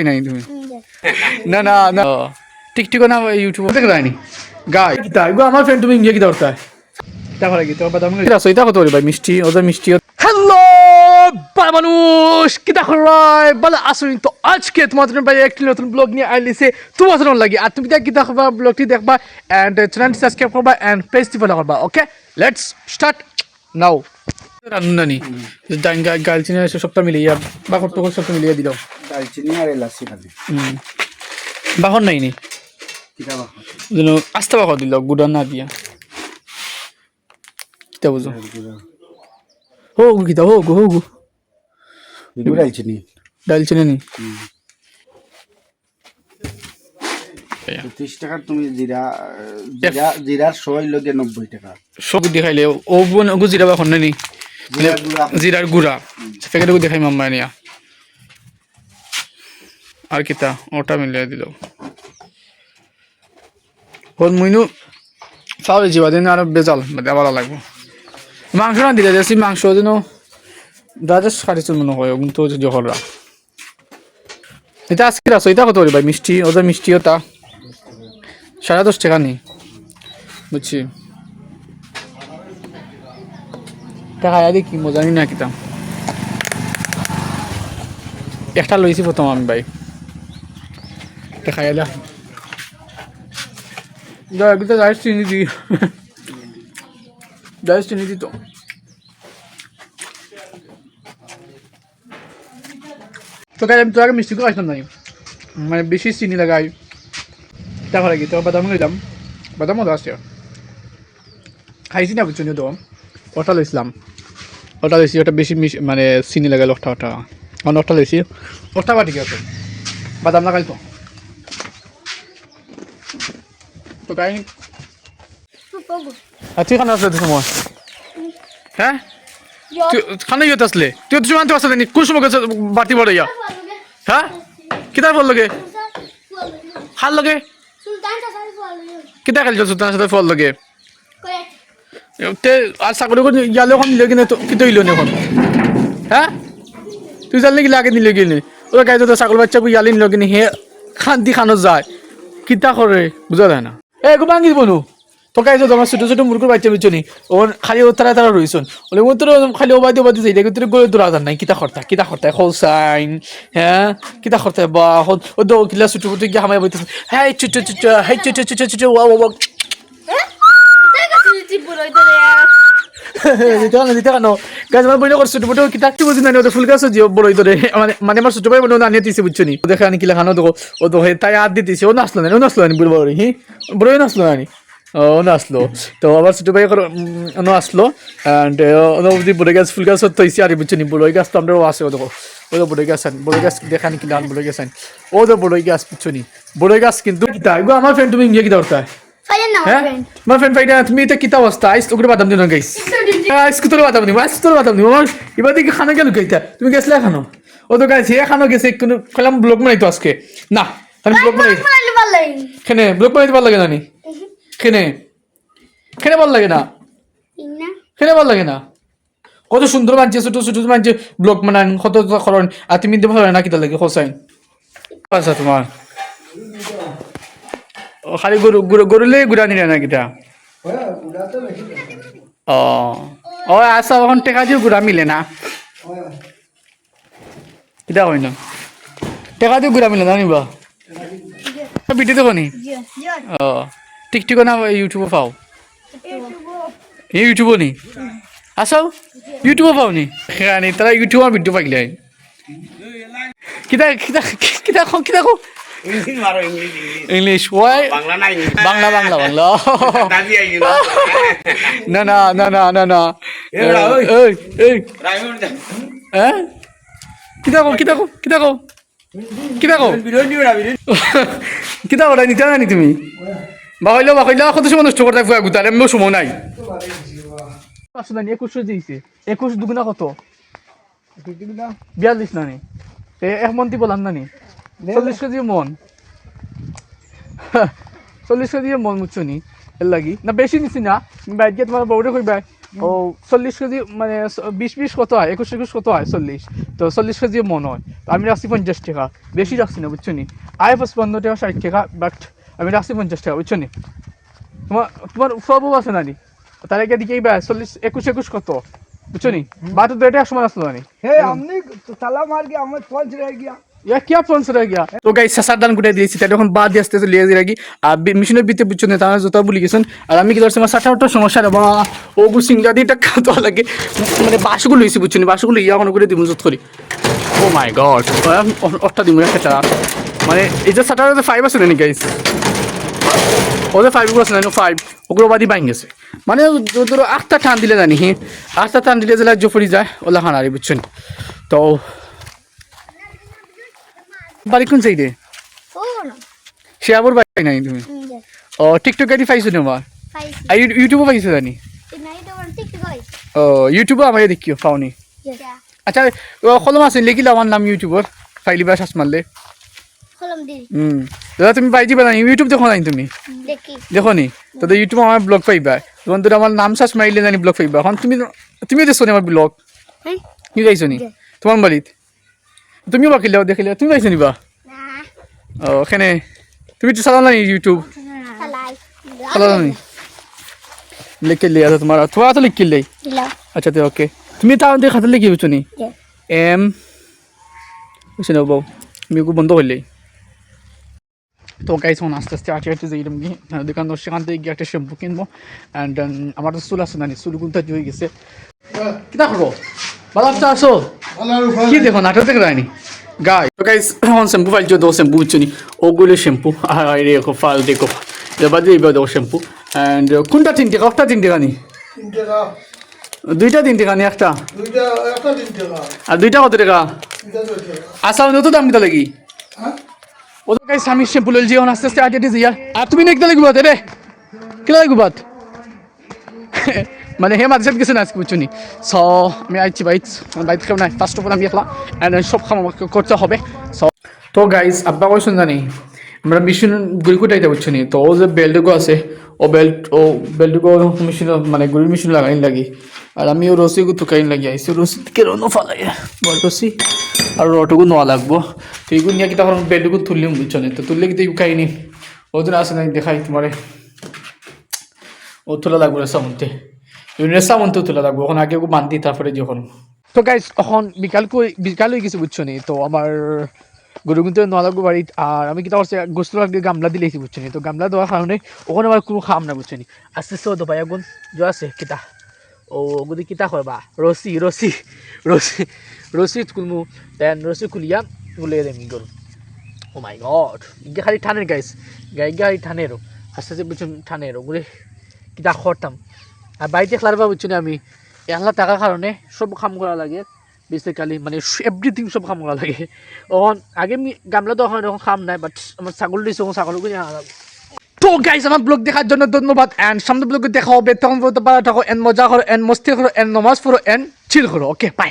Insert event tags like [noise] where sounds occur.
নাই তুমি? [laughs] না না না। টিকটিকো না ইউটিউব দেখে যায়নি গাই। কিতা গো আমার ফ্রেন্ড তুমি ইন্ডিয়া কিতা করতা দেখো লাগি তো বাদাম কিতা সইতা কত ভাই মিষ্টি ওদের মিষ্টি হ্যালো বালা মানুষ কিতা খরাই বালা আসুন তো আজকে তোমাদের ভাই একটি নতুন ব্লগ নিয়ে আইলিছে জন্য লাগি। আর তুমি দেখ কিতা করবা ব্লগটি দেখবা এন্ড চ্যানেলটি সাবস্ক্রাইব করবা এন্ড পেজটি ফলো করবা ওকে লেটস স্টার্ট নাও রান্নানি। ডাঙ্গা গালচিনি সবটা মিলিয়ে বাকর টুকর সবটা মিলিয়ে দিলাম। দালচিনি আর এলাচি খালি বাহন নাই নি আস্তে বাহর দিল গুড়া না দিয়া। কিতা বুঝো? হো গু কিতা হো গু হো। গু দালচিনি ডালচিনি নি? ত্রিশ টাকার তুমি জিরা জিরা জিরার সই লগে নব্বই টাকা। সব দি খাইলে ও জিরা বাহন নাই নি জিরার গুঁড়া। প্যাকেটে দেখাই মাম্মা নিয়া। আর কিতা ওটা মিলিয়ে দিল। হল মুইনু, চাউল জিবা দিন আর বেজাল ভালো লাগবো। মাংস না দিলে যাচ্ছি মাংস যেন দাদা সাড়ে চুল মনে হয়, কিন্তু জহররা। এটা আজকে আসো এটা কত করে ভাই? মিষ্টি, ওদের মিষ্টি ওটা সাড়ে দশ টাকা নেই বুঝছি। কি মজা নি না কিতাম একটা লইছি প্রথম আমি ভাই দেখা এলা এগুলো রাইস চিনি দি। রাইস চিনি দিত তো। কাজ আমি তো আগে মিষ্টি করে আসলাম মানে বেশি চিনি লাগাই দেখা লাগি তো বাদাম লইলাম বাদামও তো আসছে খাইছি না বুঝছ তো ওটা লইছিলাম ওটা লইছি ওটা বেশি মানে চিনি লাগাইল ওটা। ওটা অন্য ওটা লইছি ওটা বা ঠিক আছে বাদাম লাগাই তো তো খানা আসলে সময় হ্যাঁ? খানা ইয়ে আসলে। তুই তুই মানতে আসলে নি? কোন সময় গেছে বাড়তি বড় ইয়া হ্যাঁ? কিতার বল লগে? খাল লগে? কিতা খেলছ সুতার সাথে ফল লগে? তে, আর চাকরি করে ইয়ালে এখন নিলে কিনে কিন্তু ইলো নি এখন হ্যাঁ তুই জানলে কি লাগে নিলে কিনে? ওরা গাই তো ছাগল বাচ্চা ইয়ালে নিল কিনে হে খান্তি খানো যায় কিতা করে বুঝা যায় না? এ গো ভাঙি নু? তো গাই তো ছোট ছোট মুরগুর বাচ্চা বিচনি ওর খালি ও তারা তারা রইছন ওলে মো তোর খালি ও বাদি বাদি যাই কিন্তু গলে তোর আদার নাই। কিতা করতা কিতা করতা হোল সাইন হ্যাঁ কিতা করতা বা ও দো, কিলা ছোট ছোট গিয়ে হামাই বইতে হ্যাঁ ছোট ছোট হ্যাঁ ছোট ছোট ছোট ওয়া ওয়া মানে মানে আমার ছোট ভাই বোন আনিয়ে দিছে বুঝছ নি? দেখে আনি কিলা খানো দেখো ও তো তাই হাত দিতেছে ও নাচলো না ও নাচলো না বুড়ো বড় হি? বড় নাচলো না ও নাচলো। তো আবার ছোট ভাই ও আসলো অ্যান্ড অবধি বড় গাছ, ফুল গাছ তো ইসে আর বুঝছ নি? বড় গাছ তো আমরা আছে ও দেখো ও তো বড় গাছ আন বড় গাছ দেখানি কিলা আন বড় গাছ আন। ও তো বড় গাছ বুঝছ নি? বড় গাছ কিন্তু কিতা আমার ফ্রেন্ড তুমি ইংলিশ কিতা করতা হ্যাঁ আমার ফ্রেন্ড ফাইটা তুমি এটা কিতা অবস্থা আইস ওগুলো বাদাম দিন গাইস আজকে তোর বাতাম দিব আজকে তোর দিব আমার এবার দিকে খানা গেল কেইটা তুমি গেছিলে খানো ও তো গাইছে এ খানো গেছে কোনো খেলাম ব্লগ বানাইতো আজকে না তাহলে ব্লগ বানাই খেনে ব্লগ বানাইতে ভালো লাগে না নি খেনে খেনে ভালো লাগে না খেনে ভালো লাগে না কত সুন্দর মানছে ছোট ছোট মানছে ব্লগ বানান কত খরণ আর তুমি দিতে ভালো না কিতা লাগে হোসাইন আচ্ছা তোমার খালি গরু গরু গরুলে গুড়া নিলে না কিতা? ও ও আচ্ছা এখন টেকা দিও, গুড়া মিলে না। কিতা হয় না টেকা দিও, গুড়া মিলে না নিবা বিটি দেখো নি ও টিকটিকো না ইউটিউবে পাও। ইউটিউবও নি? আসাও ইউটিউবে পাও নি? সেখানে তারা ইউটিউবার ভিডিও পাইলে কিতা কিতা কিতা কিতা ইংলিশ মারো ইংলিশ ইংলিশ ইংলিশ ওয়াই বাংলা বাংলা বাংলা [laughs] [laughs] না না না না না না। হ্যাঁ কো কো কো কো নিতে জানি তুমি? বাকইলো বাকইলো কত সময় নষ্ট করতে ফুয়া গুতালে আমিও সময় নাই। পাঁচশো একুশশো দিয়েছে। একুশ দুগুনা কত? বিয়াল্লিশ না নি এ এক মন দিব লাম না নি চল্লিশ কেজি মন। চল্লিশ কেজি মন মুচুনি এর লাগি। না বেশি নিছি না। তোমার বউরে ও চল্লিশ কেজি মানে বিশ বিশ কত হয়? একুশ একুশ কত হয়? চল্লিশ। তো চল্লিশ কেজি মন হয়। আমি রাখছি পঞ্চাশ টাকা। বেশি রাখছি না বুঝছ নি আয় পঞ্চান্ন টাকা ষাট টাকা বাট আমি রাখছি পঞ্চাশ টাকা বুঝছ নি তোমার তোমার সব আছে নানি? তার আগে দিকে এইবার চল্লিশ একুশ একুশ কত? বুঝছ নি বাট দুইটা সময় সমান আসলো নানি। হে আমি তালা মার গিয়া আমার গিয়া। ইয়া কি আপন রয়ে গিয়া? তো গাইস সাসার দান দিয়েছি। তাই বাদ আসতে রাখি আর তারা জোতা গেছেন। আর আমি কি ধরছি আমার সাটা ওটা সমস্যা রে বা ওগু সিংজা দিয়ে খাওয়া লাগে। মানে বাসগুলো বাসগুলো ইয়া কোনো করে দিব জোত করি। ও মাই গড সেটা মানে এই যে সাটার ফাইভ আছে নাকি গাইস ওদের ফাইভ আছে না ফাইভ ওগুলো বাদি বাইন গেছে। মানে ধরো আটটা টান দিলে জানি। আটটা টান দিলে যে যায় ওলা হানারি বুঝছেন। তো বাড়ি কোন সাইডে. সে আবার বাড়ি নাই তুমি. ও টিকটক আইডি পাইছো Five. আর ইউটিউবও পাইছো জানি. ও ইউটিউবও আমার দেখিও পাওনি। আচ্ছা কলম আছে লিখিলে আমার নাম ইউটিউবর ফাইলি বা শ্বাস মারলে। হুম। দাদা তুমি পাই যাবে না ইউটিউব দেখো নাই তুমি. দেখো। নি? তো ইউটিউব আমার ব্লগ পাইবা। তোমার তোর আমার নাম শ্বাস মারিলে জানি ব্লগ পাইবা। এখন তুমি তুমি দেখছ নি আমার ব্লগ Hey. তুমি পাইছো নি. তোমার বাড়িত? তুমিও বাকিলে দেখিলে তুমি পাইছো নিবা. ও ওখানে তুমি তো চালাও না ইউটিউব. চালাও নি লিখে লিয়ে আছে তোমার তোমার তো লিখে লিয়ে আচ্ছা তো ওকে তুমি তাও দিয়ে খাতে লিখি বুঝছ নি এম বুঝছি না বউ তুমি বন্ধ করলেই তো গাইস এখন আস্তে আস্তে আটে আটে যাই কি? দোকান সেখান থেকে গিয়ে একটা শ্যাম্পু কিনবো। অ্যান্ড আমার তো চুল আছে না চুল গুনতে হয়ে গেছে। কিতা করব ভালো আসো কি দেখো নাটক দেখে রায়নি গাই তো গাইস এখন শ্যাম্পু ফাইল দো শ্যাম্পু বুঝছো নি ওগুলো শ্যাম্পু আর দেখো ফাল দেখো এবার দিয়ে এবার দেখো শ্যাম্পু অ্যান্ড কোনটা তিন টাকা একটা তিন টাকা নি तीन टका দুইটা তিন টাকা নি একটা दुईटा একটা তিন টাকা আর দুইটা কত টাকা এটা দুই টাকা আসা নতুন দাম দিতে লাগি হ্যাঁ ওদের গাইস আমি শ্যাম্পু লইছি এখন আস্তে আস্তে আটে আটে যাই আর তুমি নেকতে লাগবে বাত রে কিলা লাগবে বাত [laughs] মানে হে মাঝে গেছে না আজকে বুঝছ নি? স আমি আইছি বাইত বাইত কেউ নাই। ফার্স্ট অফ অল আমি একলা। অ্যান্ড সব আমাকে করতে হবে। স তো গাইস আব্বা কইছেন জানি? আমরা মেশিন গুড়ি কুটাইতে বুঝছ নি? তো ও যে বেল্টুকো আছে, ও বেল্ট ও বেল্টুকো মেশিন মানে গুড়ি মেশিন লাগাইন লাগি। আর আমি ও রসি গু তুকাইন লাগি আইসি রসি থেকে রনো ফালাই বড় রসি। আর রটুকু নোয়া লাগবো। তো এইগুলো নিয়ে কি তখন বেল্টুকু তুললিম বুঝছ নি? তো তুললে কিন্তু এই কাহিনি? ওদিন আসে নাই, দেখাই তোমারে। ও তোলা লাগবে সামন্তে। ইউনিয়ন সামন্তেও তোলা লাগবে, ওখানে আগে বান্ধি, তারপরে যখন। তো গাইজ এখন বিকাল বিকাল হয়ে গেছে, বুঝছ নি? তো আমার গরু কিন্তু নোয়া লাগবে আর আমি কিতা করছি গোস্ত লাগলে গামলা দিলেছি বুঝছ নি? তো গামলা দেওয়ার কারণে ওখানে আমার কোনো খাম না বুঝছ আস্তে আস্তে তো ভাই আগুন যা আছে, কিতা। ও ওগুলি কিতা করবা রসি রসি রসি রসি খুলমু। দেন রসি খুলিয়া গুলিয়ে দেমি গরু ও মাই গড ইগে খালি ঠানের গাইস গাই গাই ঠানেরও আস্তে আস্তে বুঝছেন ঠানেরও ঘুরে কিতা করতাম আর বাড়িতে খেলার বা বুঝছেন আমি। একলা টাকার কারণে সব কাম করা লাগে বেসিক্যালি মানে এভরিথিং সব কাম করা লাগে। তখন আগে গামলা তো এখন এখন কাম নাই বাট আমার ছাগল দিয়েছে এখন ছাগল করে আনা লাগবে। তো গাইস আমার ব্লগ দেখার জন্য ধন্যবাদ এন্ড সামনে ব্লগে দেখা হবে, তখন বলতে পারা থাকো এন মজা করো এন মস্তি করো এন নমাজ পড়ো এন চিল করো ওকে বাই